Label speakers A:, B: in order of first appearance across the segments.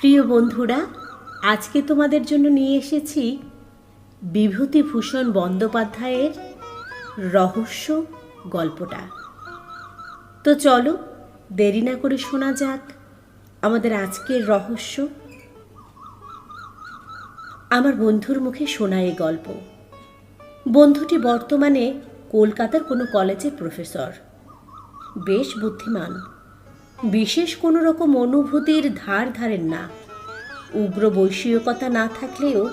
A: প্রিয় বন্ধুরা, আজকে তোমাদের জন্য নিয়ে এসেছি বিভূতিভূষণ বন্দ্যোপাধ্যায়ের রহস্য গল্পটা। তো চলো, দেরি না করে শোনা যাক আমাদের আজকের রহস্য। আমার বন্ধুর মুখে শোনা এই গল্প। বন্ধুটি বর্তমানে কলকাতার কোনো কলেজের প্রফেসর। বেশ বুদ্ধিমান। বিশেষ কোনো রকম অনুভূতির ধার ধারেন না। উগ্র বৈষয়িকতা না থাকলেও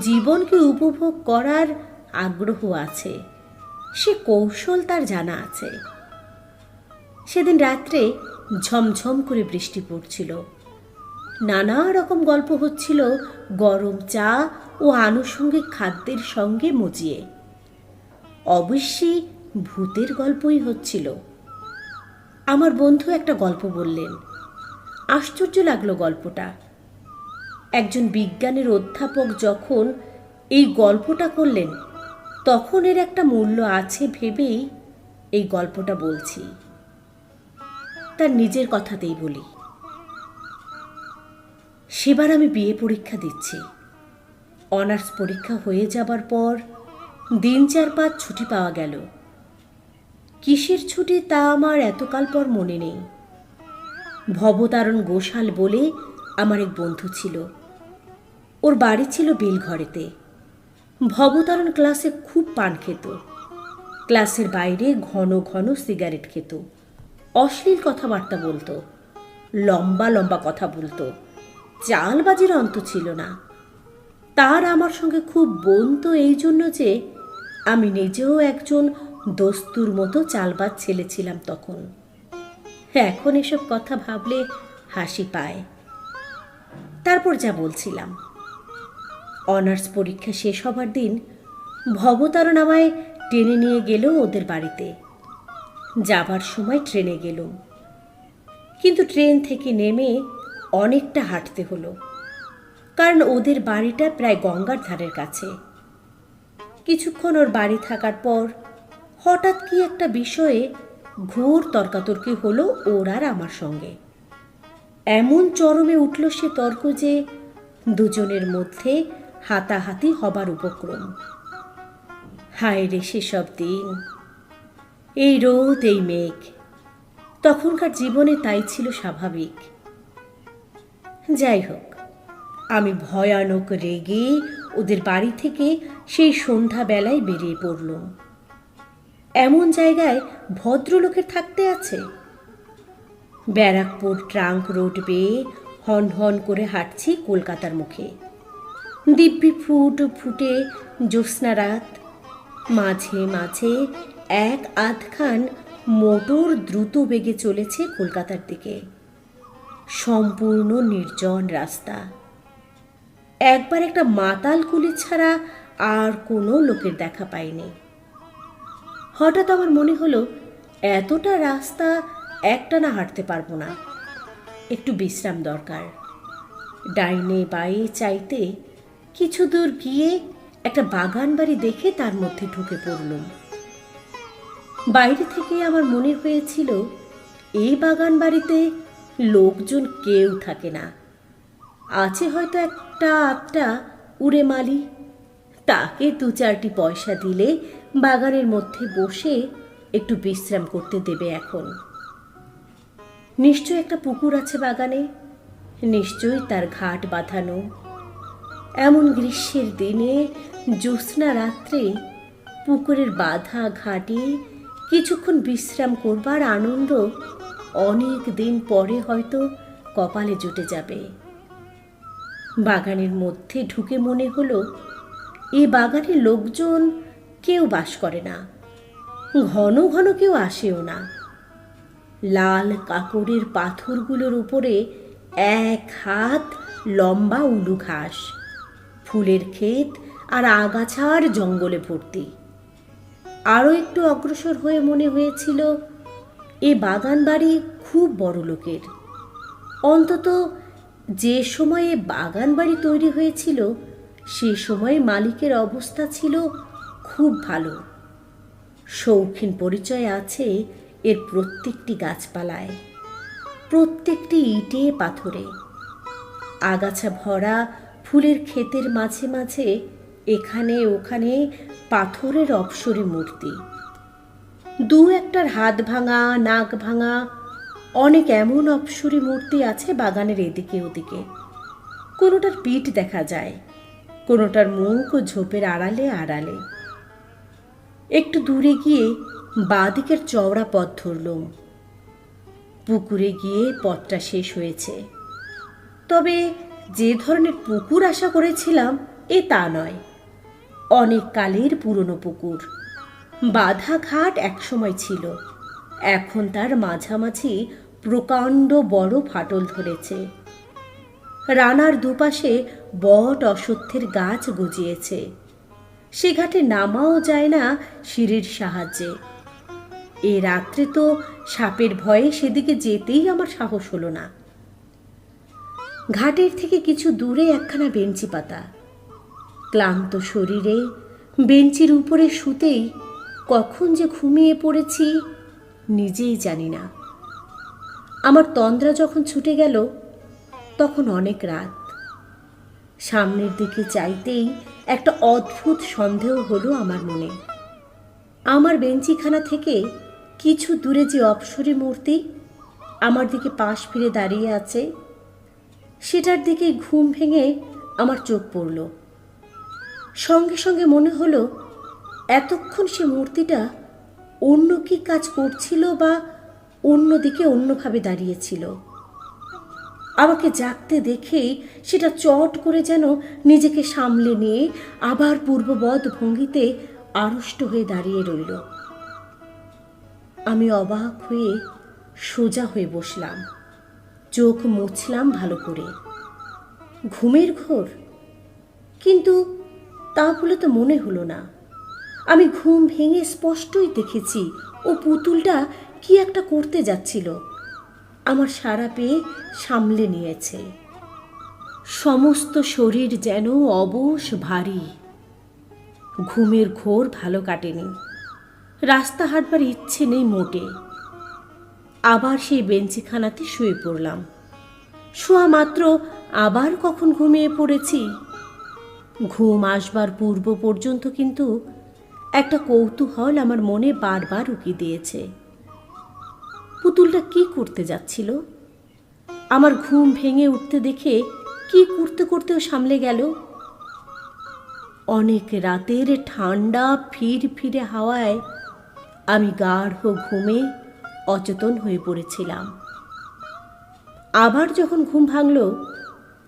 A: জীবনকে উপভোগ করার আগ্রহ আছে। সে কৌশল তার জানা আছে। সেদিন রাত্রে ঝমঝম করে বৃষ্টি পড়ছিল। নানা রকম গল্প হচ্ছিল গরম চা ও আনুষঙ্গিক খাদ্যের সঙ্গে মজিয়ে। অবশ্যই ভূতের গল্পই হচ্ছিল। আমার বন্ধু একটা গল্প বললেন। আশ্চর্য লাগল গল্পটা। একজন বিজ্ঞানের অধ্যাপক যখন এই গল্পটা করলেন, তখন এর একটা মূল্য আছে ভেবেই এই গল্পটা বলছি। তার নিজের কথাতেই বলি। সেবার আমি বিয়ে পরীক্ষা দিচ্ছি। অনার্স পরীক্ষা হয়ে যাবার পর দিন চার পাঁচ ছুটি পাওয়া গেল। কিসের ছুটি তা আমার এতকাল পর মনে নেই। ভবতারণ গোশাল বলে আমার এক বন্ধু ছিল। ওর বাড়ি ছিল বেলঘরেতে। ভবতারণ ক্লাসে খুব পান খেত। ক্লাসের বাইরে ঘন ঘন সিগারেট খেত। অশ্লীল কথাবার্তা বলতো। লম্বা লম্বা কথা বলতো। চালবাজির অন্ত ছিল না। তার আমার সঙ্গে খুব বনতো এই জন্য যে আমি নিজেও একজন দস্তুর মতো চালবাজ ছেলে ছিলাম তখন। এখন এসব কথা ভাবলে হাসি পায়। তারপর যা বলছিলাম। অনার্স পরীক্ষা শেষ হবার দিন ভবতারণ আমায় টেনে নিয়ে গেল ওদের বাড়িতে। যাবার সময় ট্রেনে গেলুম। কিন্তু ট্রেন থেকে নেমে অনেকটা হাঁটতে হলো। কারণ ওদের বাড়িটা প্রায় গঙ্গার ধারের কাছে। কিছুক্ষণ ওর বাড়ি থাকার পর হঠাৎ কি একটা বিষয়ে ঘোর তর্কাতর্কি হলো ওর আর আমার সঙ্গে। এমন চরমে উঠল সে তর্ক যে দুজনের মধ্যে হাতাহাতি হবার উপক্রম। হায় রে সেসব দিন। এই রোদ, এই মেঘ। তখনকার জীবনে তাই ছিল স্বাভাবিক। যাই হোক, আমি ভয়ানক রেগে ওদের বাড়ি থেকে সেই সন্ধ্যাবেলায় বেরিয়ে পড়লুম। এমন জায়গায় ভদ্রলোকের থাকতে আছে? ব্যারাকপুর ট্রাঙ্ক রোড বেয়ে হন হন করে হাঁটছি কলকাতার মুখে। দিব্যি ফুট ফুটে জ্যোৎস্না রাত। মাঝে মাঝে এক আধখান মোটর দ্রুত বেগে চলেছে কলকাতার দিকে। সম্পূর্ণ নির্জন রাস্তা। একবার একটা মাতাল কুলি ছাড়া আর কোনো লোকের দেখা পাইনি। হঠাৎ আমার মনে হলো, এতটা রাস্তা একটানা হাঁটতে পারব না। একটু বিশ্রাম দরকার। ডাইনে বায়ে চাইতে কিছু দূর গিয়ে একটা বাগান বাড়ি দেখে তার মধ্যে ঢুকে পড়লুম। বাইরে থেকে আমার মনে হয়েছিল এই বাগান বাড়িতে লোকজন কেউ থাকে না। আছে হয়তো একটা আটটা উড়ে মালি। তাকে দু চারটি পয়সা দিলে বাগানের মধ্যে বসে একটু বিশ্রাম করতে দেবে এখন। নিশ্চয় একটা পুকুর আছে বাগানে, নিশ্চয়ই তার ঘাট বাঁধানো। এমন গ্রীষ্মের দিনে জ্যোৎস্না রাত্রে পুকুরের বাধা ঘাটে কিছুক্ষণ বিশ্রাম করবার আনন্দ অনেক দিন পরে হয়তো কপালে জুটে যাবে। বাগানের মধ্যে ঢুকে মনে হলো, এ বাগানে লোকজন কেউ বাস করে না। ঘন ঘন কেউ আসেও না। লাল কাকড়ের পাথরগুলোর উপরে এক হাত লম্বা উলু ঘাস, ফুলের ক্ষেত আর আগাছার জঙ্গলে ভর্তি। আরও একটু অগ্রসর হয়ে মনে হয়েছিল, এ বাগান বাড়ি খুব বড় লোকের। অন্তত যে সময়ে বাগান বাড়ি তৈরি হয়েছিল, সে সময় মালিকের অবস্থা ছিল খুব ভালো। শৌখিন পরিচয় আছে এর প্রত্যেকটি গাছপালায়। প্রত্যেকটি ইটে পাথরে। আগাছা ভরা ফুলের ক্ষেতের মাঝে মাঝে এখানে ওখানে পাথরের অপসরী মূর্তি। দু একটার হাত ভাঙা, নাক ভাঙা, অনেক এমন অপসরী মূর্তি আছে বাগানের এদিকে ওদিকে। কোনোটার পিঠ দেখা যায়, কোনোটার মুখ ও ঝোপের আড়ালে আড়ালে। একটু দূরে গিয়ে বাঁদিকের চওড়া পথ ধরলুম পুকুরে গিয়ে পথটা শেষ হয়েছে। তবে যে ধরনের পুকুর আশা করেছিলাম, এ তা নয়। অনেক কালের পুরনো পুকুর। বাধা ঘাট একসময় ছিল। এখন তার মাঝামাঝি প্রকাণ্ড বড় ফাটল ধরেছে। রানার দুপাশে বট অশ্বত্থের গাছ গজিয়েছে। সে ঘাটে নামাও যায় না সিঁড়ির সাহায্যে। এ রাত্রে তো সাপের ভয়ে সেদিকে যেতেই আমার সাহস হলো না। ঘাটের থেকে কিছু দূরে একখানা বেঞ্চি পাতা। ক্লান্ত শরীরে বেঞ্চির উপরে শুতেই কখন যে ঘুমিয়ে পড়েছি নিজেই জানি না। আমার তন্দ্রা যখন ছুটে গেল, তখন অনেক রাত। সামনের দিকে চাইতেই একটা অদ্ভুত সন্দেহ হলো আমার মনে। আমার বেঞ্চিখানা থেকে কিছু দূরে যে অপসরী মূর্তি আমার দিকে পাশ ফিরে দাঁড়িয়ে আছে, সেটার দিকে ঘুম ভেঙে আমার চোখ পড়ল। সঙ্গে সঙ্গে মনে হলো, এতক্ষণ সে মূর্তিটা অন্য কি কাজ করছিল বা অন্যদিকে অন্যভাবে দাঁড়িয়েছিল? আমাকে জাগতে দেখেই সেটা চট করে যেন নিজেকে সামলে নিয়ে আবার পূর্ববৎ ভঙ্গিতে আড়ষ্ট হয়ে দাঁড়িয়ে রইল। আমি অবাক হয়ে সোজা হয়ে বসলাম। চোখ মুছলাম ভালো করে। ঘুমের ঘোর? কিন্তু তা বলে তো মনে হলো না। আমি ঘুম ভেঙে স্পষ্টই দেখেছি ও পুতুলটা কি একটা করতে যাচ্ছিল। আমার সারা পেয়ে সামলে নিয়েছে। সমস্ত শরীর যেন অবশ ভারী। ঘুমের ঘোর ভালো কাটেনি। রাস্তা হাঁটবার ইচ্ছে নেই মোটে। আবার সেই বেঞ্চিখানাতে শুয়ে পড়লাম। শোয়া মাত্র আবার কখন ঘুমিয়ে পড়েছি? ঘুম আসবার পূর্ব পর্যন্ত কিন্তু একটা কৌতূহল আমার মনে বারবার উকি দিয়েছে। পুতুলটা কি করতে যাচ্ছিল? আমার ঘুম ভেঙে উঠতে দেখে কি করতে করতেও সামলে গেল। অনেক রাতের ঠান্ডা ফির ফিরে হাওয়ায় আমি গাঢ় ঘুমে অচেতন হয়ে পড়েছিলাম। আবার যখন ঘুম ভাঙল,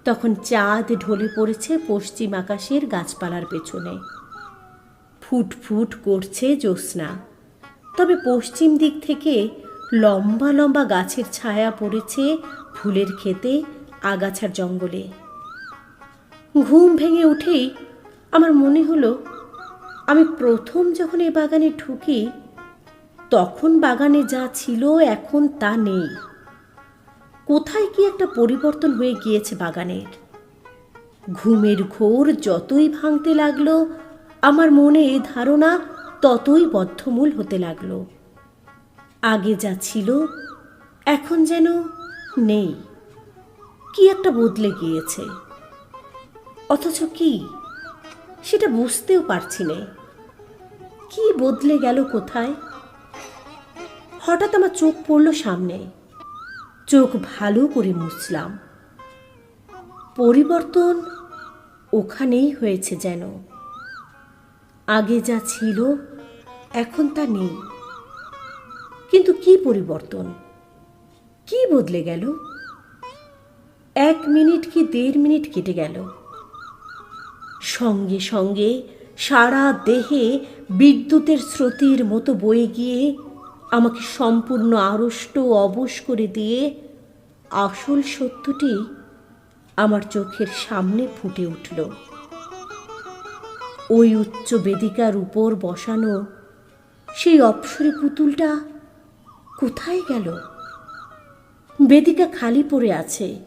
A: তখন চাঁদ ঢলে পড়েছে পশ্চিম আকাশের গাছপালার পেছনে। ফুট ফুট করছে জ্যোৎস্না। তবে পশ্চিম দিক থেকে লম্বা লম্বা গাছের ছায়া পড়েছে ফুলের খেতে আগাছার জঙ্গলে। ঘুম ভেঙে উঠেই আমার মনে হলো, আমি প্রথম যখন এ বাগানে ঢুকি, তখন বাগানে যা ছিল এখন তা নেই। কোথায় কি একটা পরিবর্তন হয়ে গিয়েছে বাগানের। ঘুমের ঘোর যতই ভাঙতে লাগল, আমার মনে এ ধারণা ততই বদ্ধমূল হতে লাগল। আগে যা ছিল, এখন যেন নেই। কি একটা বদলে গিয়েছে। অথচ কি? সেটা বুঝতেও পারছি না। কি বদলে গেল কোথায়? হঠাৎ আমার চোখ পড়ল সামনে। চোখ ভালো করে মুছলাম। পরিবর্তন ওখানেই হয়েছে যেন। আগে যা ছিল, এখন তা নেই। কিন্তু কি পরিবর্তন? কি বদলে গেল? এক মিনিট কি দেড় মিনিট কেটে গেল? সঙ্গে সঙ্গে সারা দেহে বিদ্যুতের স্রোতের মতো বয়ে গিয়ে আমাকে সম্পূর্ণ আড়ষ্ট অবশ করে দিয়ে আসল সত্যটি আমার চোখের সামনে ফুটে উঠল। ওই উচ্চ বেদিকার উপর বসানো সেই অপসরী পুতুলটা কোথায় গেল? বেদিকা খালি পড়ে আছে।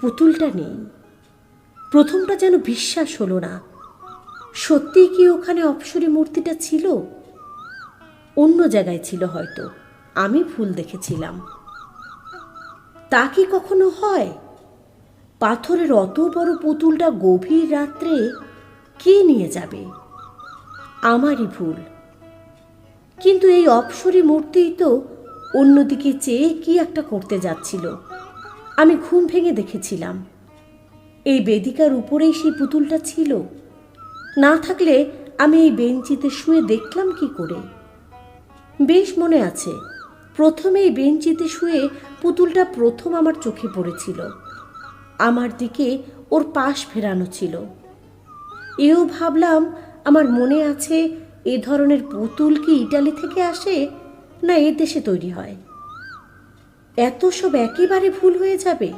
A: পুতুলটা নেই। প্রথমটা যেন বিশ্বাস হলো না। সত্যিই কি ওখানে অপসরী মূর্তিটা ছিল? অন্য জায়গায় ছিল হয়তো। আমি ভুল দেখেছিলাম। তা কি কখনো হয়? পাথরের অত বড় পুতুলটা গভীর রাত্রে কে নিয়ে যাবে? আমারই ভুল। কিন্তু এই অপসরী মূর্তিই তো অন্যদিকে চেয়ে কি একটা করতে যাচ্ছিল। আমি ঘুম ভেঙে দেখেছিলাম। এই বেদিকার উপরেই সেই পুতুলটা ছিল। না থাকলে আমি এই বেঞ্চিতে শুয়ে দেখলাম কি করে। বেশ মনে আছে, প্রথমে এই বেঞ্চিতে শুয়ে পুতুলটা প্রথম আমার চোখে পড়েছিল। আমার দিকে ওর পাশ ফেরানো ছিল। এও ভাবলাম আমার মনে আছে এ ধরনের পুতুল কি ইটালি থেকে আসে, না এ দেশে তৈরি হয়? এত সব একেবারে ভুল হয়ে যাবে।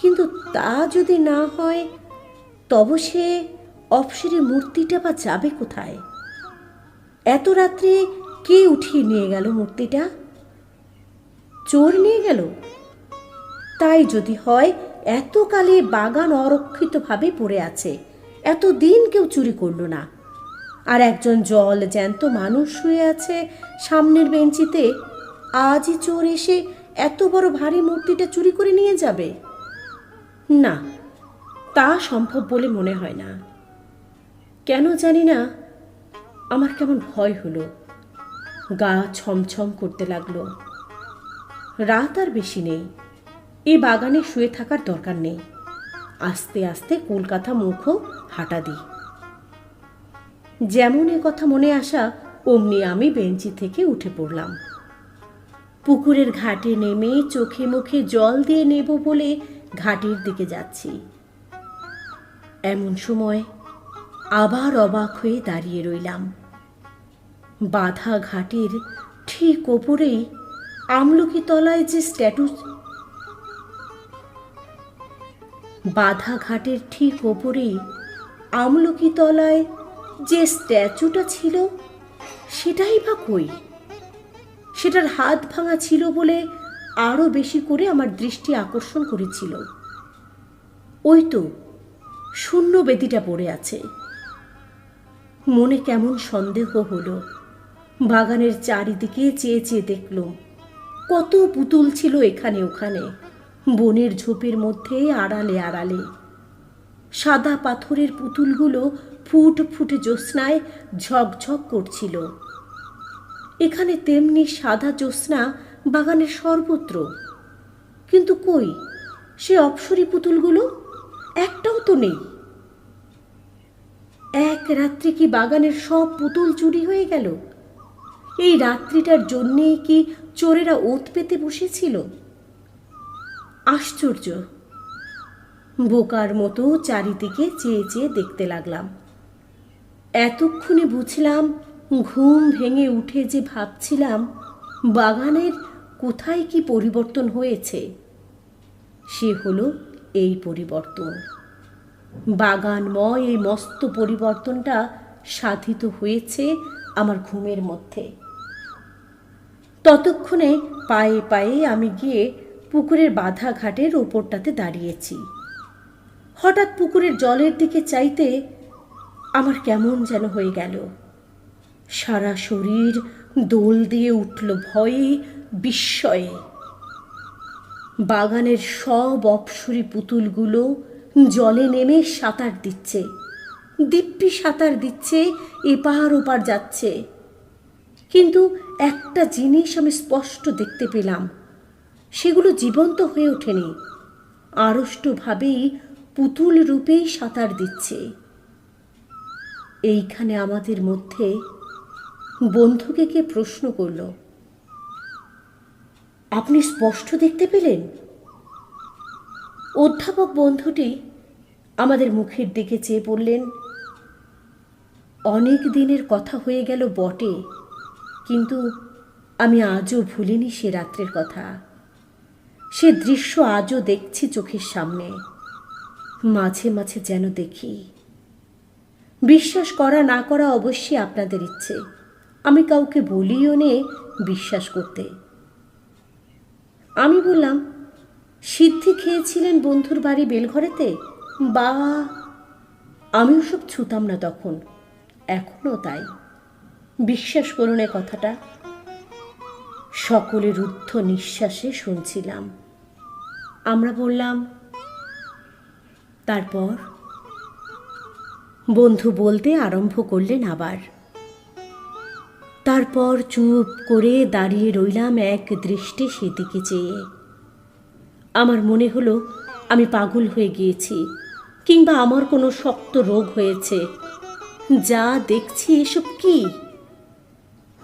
A: কিন্তু তা যদি না হয়, তব সে অপসরে মূর্তিটা বা যাবে কোথায়? এত রাত্রে কে উঠিয়ে নিয়ে গেল মূর্তিটা? চোর নিয়ে গেল? তাই যদি হয় এতকালে বাগান অরক্ষিতভাবে পড়ে আছে, এত দিন কেউ চুরি করল না। আর একজন জল জ্যান্ত মানুষ শুয়ে আছে সামনের বেঞ্চিতে। আজই চোর এসে এত বড় ভারী মূর্তিটা চুরি করে নিয়ে যাবে। না, তা সম্ভব বলে মনে হয় না। কেন জানি না, আমার কেমন ভয় হলো। গা ছমছম করতে লাগল। রাত আর বেশি নেই। এই বাগানে শুয়ে থাকার দরকার নেই। আস্তে আস্তে কলকাতা মুখও হাঁটা দিই। যেমন এ কথা মনে আসা, অমনি আমি বেঞ্চি থেকে উঠে পড়লাম। পুকুরের ঘাটে নেমে চোখে মুখে জল দিয়ে নেব বলে ঘাটের দিকে যাচ্ছি। এমন সময় আবার অবাক হয়ে দাঁড়িয়ে রইলাম। বাধা ঘাটের ঠিক ওপরেই আমলকি তলায় যে স্ট্যাটু বাধা ঘাটের ঠিক ওপরেই আমলকি তলায় যে স্ট্যাচুটা ছিল, সেটাই বা কই? সেটার হাত ভাঙা ছিল বলে আরও বেশি করে আমার দৃষ্টি আকর্ষণ করেছিল। ওই তো শূন্য বেদিটা পড়ে আছে। মনে কেমন সন্দেহ হলো। বাগানের চারিদিকে চেয়ে চেয়ে দেখলুম, কত পুতুল ছিল এখানে ওখানে, বনের ঝোপের মধ্যে আড়ালে আড়ালে। সাদা পাথরের পুতুলগুলো ফুট ফুটে জ্যোৎস্নায় ঝকঝক করছিল। এখানে তেমনি সাদা জ্যোৎস্না বাগানের সর্বত্র। কিন্তু কই, সে অপসরী পুতুলগুলো? একটাও তো নেই। এক রাত্রি কি বাগানের সব পুতুল চুরি হয়ে গেল? এই রাত্রিটার জন্যেই কি চোরেরা ওত পেতে বসেছিল? আশ্চর্য! বোকার মতো চারিদিকে চেয়ে চেয়ে দেখতে লাগলাম। এতক্ষণে বুঝলাম, ঘুম ভেঙে উঠে যে ভাবছিলাম, বাগানের কোথায় কি পরিবর্তন হয়েছে? সে হলো এই পরিবর্তন। বাগানময় এই মস্ত পরিবর্তনটা সাধিত হয়েছে আমার ঘুমের মধ্যে। ততক্ষণে পায়ে পায়ে আমি গিয়ে পুকুরের বাধা ঘাটের ওপরটাতে দাঁড়িয়েছি। হঠাৎ পুকুরের জলের দিকে চাইতে আমার কেমন যেন হয়ে গেল। সারা শরীর দোল দিয়ে উঠল ভয়ে, বিস্ময়ে। বাগানের সব অপসরী পুতুলগুলো জলে নেমে সাঁতার দিচ্ছে। দিব্যি সাঁতার দিচ্ছে, এপার ওপার যাচ্ছে। কিন্তু একটা জিনিস আমি স্পষ্ট দেখতে পেলাম, সেগুলো জীবন্ত হয়ে ওঠেনি। আড়ষ্টভাবেই পুতুল রূপেই সাঁতার দিচ্ছে। এইখানে আমাদের মধ্যে বন্ধুকে কে প্রশ্ন করল, আপনি স্পষ্ট দেখতে পেলেন? অধ্যাপক বন্ধুটি আমাদের মুখের দিকে চেয়ে পড়লেন অনেক দিনের কথা হয়ে গেল বটে, কিন্তু আমি আজও ভুলিনি সে রাত্রের কথা। সে দৃশ্য আজও দেখছি চোখের সামনে। মাঝে মাঝে যেন দেখি। বিশ্বাস করা না করা অবশ্যই আপনাদের ইচ্ছে। আমি কাউকে বলিও নে বিশ্বাস করতে। আমি বললাম, সিদ্ধি খেয়েছিলেন বন্ধুর বাড়ি বেলঘরেতে? বা, আমি ওসব ছুতাম না তখন। এখনও তাই। বিশ্বাস করুন এ কথাটা। সকলের রুদ্ধ নিঃশ্বাসে শুনছিলাম। আমরা বললাম তারপর? বন্ধু বলতে আরম্ভ করলেন আবার। তারপর চুপ করে দাঁড়িয়ে রইলাম এক দৃষ্টে সেদিকে চেয়ে। আমার মনে হলো আমি পাগল হয়ে গিয়েছি, কিংবা আমার কোনো শক্ত রোগ হয়েছে। যা দেখছি এসব কি?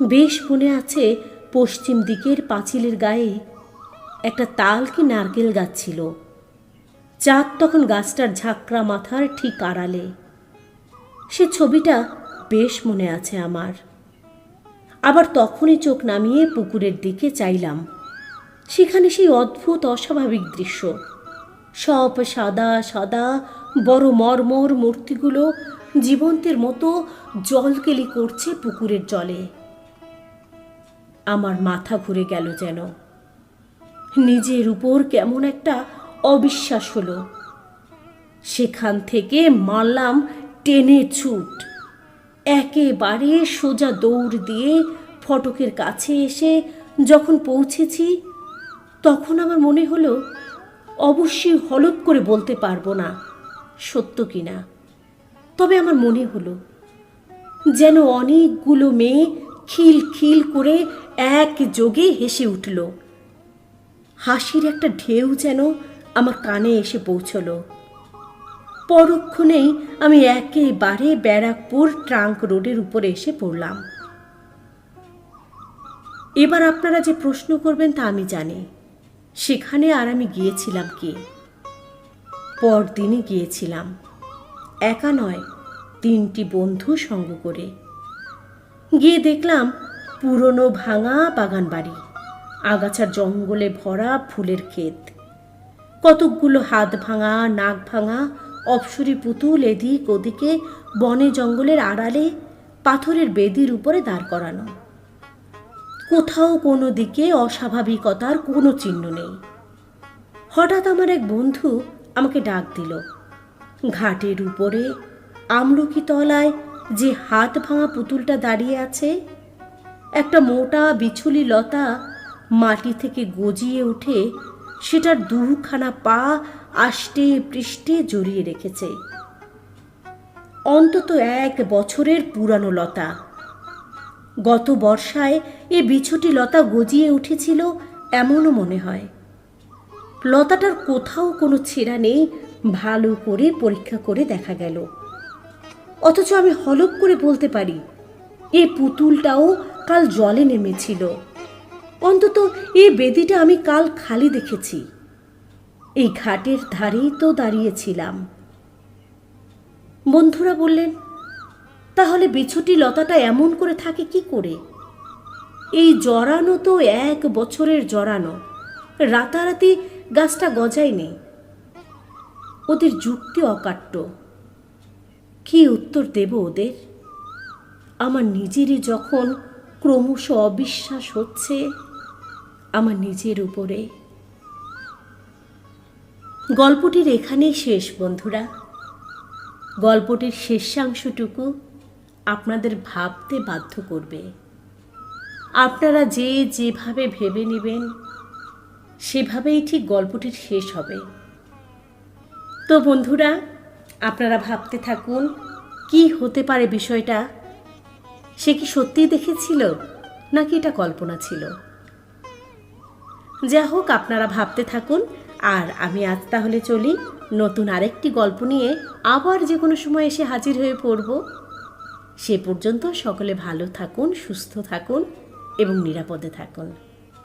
A: বেশ মনে আছে পশ্চিম দিকের পাঁচিলের গায়ে একটা তাল কি নারকেল গাছ ছিল। চাঁদ তখন গাছটার ঝাঁকড়া মাথার ঠিক আড়ালে। সে ছবিটা বেশ মনে আছে আমার। আবার তখনই চোখ নামিয়ে পুকুরের দিকে চাইলাম। সেখানে সেই অদ্ভুত অস্বাভাবিক দৃশ্য। সব সাদা সাদা, বড় মর্মর মূর্তিগুলো জীবন্তের মতো জলকেলি করছে পুকুরের জলে। আমার মাথা ঘুরে গেল যেন। নিজের উপর কেমন একটা অবিশ্বাস হলো। সেখান থেকে মারলাম টেনে ছুট। একেবারে সোজা দৌড় দিয়ে ফটকের কাছে এসে যখন পৌঁছেছি, তখন আমার মনে হলো, অবশ্যই হলপ করে বলতে পারব না, সত্য কিনা। তবে আমার মনে হলো, যেন অনেকগুলো মেয়ে খিল খিল করে এক যোগে হেসে উঠল। হাসির একটা ঢেউ যেন আমার কানে এসে পৌঁছলো। পরক্ষণেই আমি একেবারে ব্যারাকপুর ট্রাঙ্ক রোডের উপরে এসে পড়লাম। এবার আপনারা যে প্রশ্ন করবেন তা আমি জানি। সেখানে আর আমি গিয়েছিলাম কি? পরদিনই গিয়েছিলাম। একা নয়, তিনটি বন্ধু সঙ্গ করে। গিয়ে দেখলাম পুরনো ভাঙা বাগান বাড়ি আগাছার জঙ্গলে ভরা ফুলের ক্ষেত। কতকগুলো হাত ভাঙা, নাক ভাঙা, অপসরি পুতুল এদিক ওদিকে বনে জঙ্গলের আড়ালে পাথরের বেদির উপরে দাঁড় করানো। কোথাও কোনো দিকে অস্বাভাবিকতার কোনো চিহ্ন নেই। হঠাৎ আমার এক বন্ধু আমাকে ডাক দিল। ঘাটের উপরে, আমলকি তলায় যে হাত ভাঙা পুতুলটা দাঁড়িয়ে আছে, একটা মোটা, বিছুলি লতা মাটি থেকে গজিয়ে উঠে সেটার দুখানা পা আষ্টে পৃষ্ঠে জড়িয়ে রেখেছে। অন্তত এক বছরের পুরানো লতা। গত বর্ষায় এ বিছুটি লতা গজিয়ে উঠেছিল এমনও মনে হয়। লতাটার কোথাও কোনো ছেঁড়া নেই, ভালো করে পরীক্ষা করে দেখা গেল। অথচ আমি হলপ করে বলতে পারি, এ পুতুলটাও কাল জলে নেমেছিল। অন্তত এই বেদিটা আমি কাল খালি দেখেছি। এই ঘাটের ধারেই তো দাঁড়িয়েছিলাম। বন্ধুরা বললেন, তাহলে বিছুটি লতাটা এমন করে থাকে কি করে? এই জড়ানো তো এক বছরের জড়ানো। রাতারাতি গাছটা গজায়নি। ওদের যুক্তি অকাট্য। কি উত্তর দেব ওদের? আমার নিজেরই যখন ক্রমশ অবিশ্বাস হচ্ছে আমার নিজের উপরে। গল্পটির এখানেই শেষ, বন্ধুরা। গল্পটির শেষাংশটুকু আপনাদের ভাবতে বাধ্য করবে। আপনারা যে যেভাবে ভেবে নেবেন, সেভাবেই ঠিক গল্পটির শেষ হবে। তো বন্ধুরা, আপনারা ভাবতে থাকুন, কি হতে পারে বিষয়টা? সে কি সত্যিই দেখেছিল, নাকি এটা কল্পনা ছিল? যা হোক আপনারা ভাবতে থাকুন। আর আমি আজ তাহলে চলি নতুন আরেকটি গল্প নিয়ে আবার যে কোনো সময় এসে হাজির হয়ে পড়ব। সে পর্যন্ত সকলে ভালো থাকুন, সুস্থ থাকুন এবং নিরাপদে থাকুন।